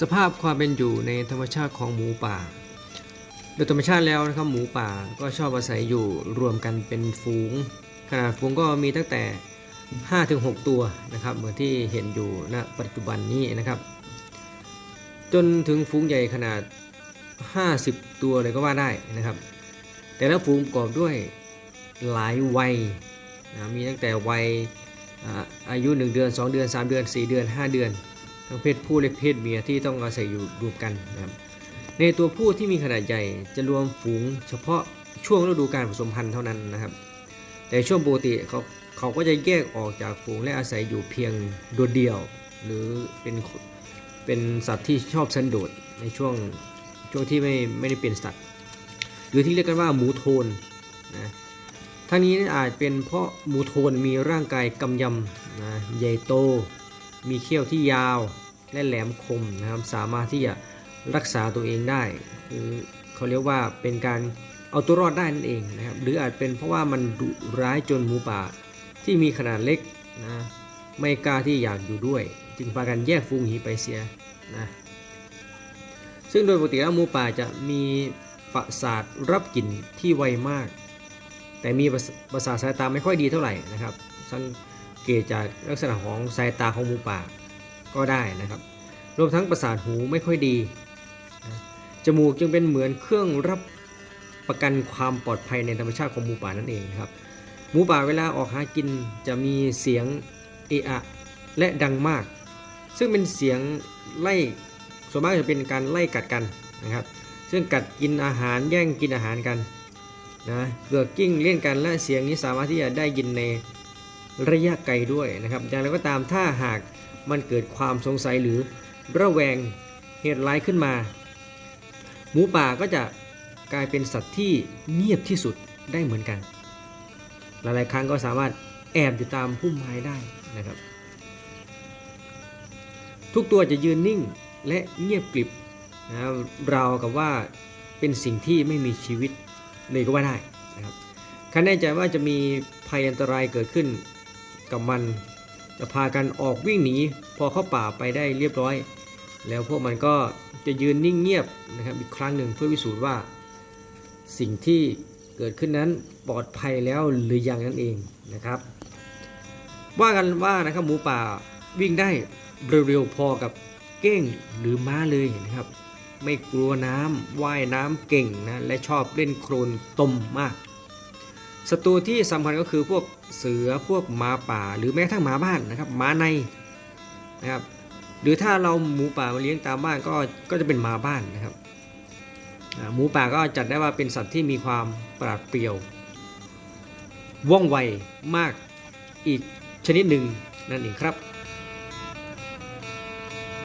สภาพความเป็นอยู่ในธรรมชาติของหมูป่า โดยธรรมชาติแล้วนะครับหมูป่าก็ชอบอาศัยอยู่รวมกันเป็นฝูง ขนาดฝูงก็มีตั้งแต่ 5-6 ตัวนะครับเหมือนที่เห็นอยู่ณปัจจุบันนี้นะครับ จนถึงฝูงใหญ่ขนาด 50 ตัวเลยก็ว่าได้นะครับ แต่ละฝูงประกอบด้วยหลายวัยนะมีตั้งแต่วัยอ่าอายุ 1 เดือน 2 เดือน 3 เดือน 4 เดือน 5 เดือน ทั้งเพศผู้และเพศเมียที่ต้องอาศัยอยู่รวมกันนะครับในตัวผู้ที่มีขนาดใหญ่จะรวมฝูงเฉพาะช่วงฤดูการผสมพันธุ์เท่านั้นนะครับ แต่ช่วงปกติเขาเขาก็จะแยกออกจากฝูงและอาศัยอยู่เพียงโดดเดี่ยว หรือเป็นเป็นสัตว์ที่ชอบสันโดษในช่วงช่วงที่ไม่ไม่ได้เป็นสัตว์ หรือที่เรียกกันว่าหมูโทนนะทั้งนี้อาจเป็นเพราะหมูโทนมีร่างกายกำยำนะใหญ่โต มีเขี้ยวที่ยาวและแหลมคมนะครับ สามารถที่จะรักษาตัวเองได้คือเขาเรียกว่าเป็นการเอาตัวรอดได้นั่นเองนะครับ หรืออาจเป็นเพราะว่ามันดุร้ายจนหมูป่าที่มีขนาดเล็กนะไม่กล้าที่อยากอยู่ด้วย จึงพากันแยกฝูงหีไปเสียนะซึ่งโดยปกติแล้วหมูป่าจะมีประสาทรับกลิ่นที่ไวมาก แต่มีประสาทสายตาไม่ค่อยดีเท่าไหร่นะครับสัง เกตจากลักษณะของสายตาของหมูป่าก็ได้นะครับ รวมทั้งประสาทหูไม่ค่อยดี จมูกจึงเป็นเหมือนเครื่องรับประกันความปลอดภัยในธรรมชาติของหมูป่านั่นเองครับ หมูป่าเวลาออกหากินจะมีเสียงเอะอะและดังมาก ซึ่งเป็นเสียงไล่ส่วนมากจะเป็นการไล่กัดกันนะครับ ซึ่งกัดกินอาหารแย่งกินอาหารกันนะเกือกกิ้งเล่นกันและเสียงนี้สามารถที่จะได้ยินใน ระยะไกลด้วยนะครับอย่างไรก็ตามถ้าหากมันเกิดความสงสัยหรือระแวงเหตุร้ายขึ้นมา หมูป่าก็จะกลายเป็นสัตว์ที่เงียบที่สุดได้เหมือนกัน หลายๆครั้งก็สามารถแอบอยู่ตามพุ่มไม้ได้นะครับ ทุกตัวจะยืนนิ่งและเงียบกริบนะครับราวกับว่าเป็นสิ่งที่ไม่มีชีวิตเลยก็ว่าได้นะครับคันแน่ใจว่าจะมีภัยอันตรายเกิดขึ้น กับมัน จะพากันออกวิ่งหนีพอเข้าป่าไปได้เรียบร้อย แล้วพวกมันก็จะยืนนิ่งเงียบนะครับอีกครั้งหนึ่งเพื่อพิสูจน์ว่า สิ่งที่เกิดขึ้นนั้นปลอดภัยแล้วหรือยังนั่นเองนะครับ ว่ากันว่านะครับหมูป่าวิ่งได้เร็วๆพอกับเก้งหรือม้าเลยนะครับ ไม่กลัวน้ำว่ายน้ำเก่งนะและชอบเล่นโคลนตมมาก ศัตรูที่สำคัญก็คือพวกเสือพวกหมาป่า หรือแม้กระทั่งหมาบ้านนะครับหมาในนะครับหรือถ้าเราหมูป่ามาเลี้ยงตามบ้านก็ก็จะเป็นหมาบ้านนะครับหมูป่าก็จัดได้ว่าเป็นสัตว์ที่มีความปราดเปรียวว่องไวมากอีกชนิดหนึ่งนั่นเองครับ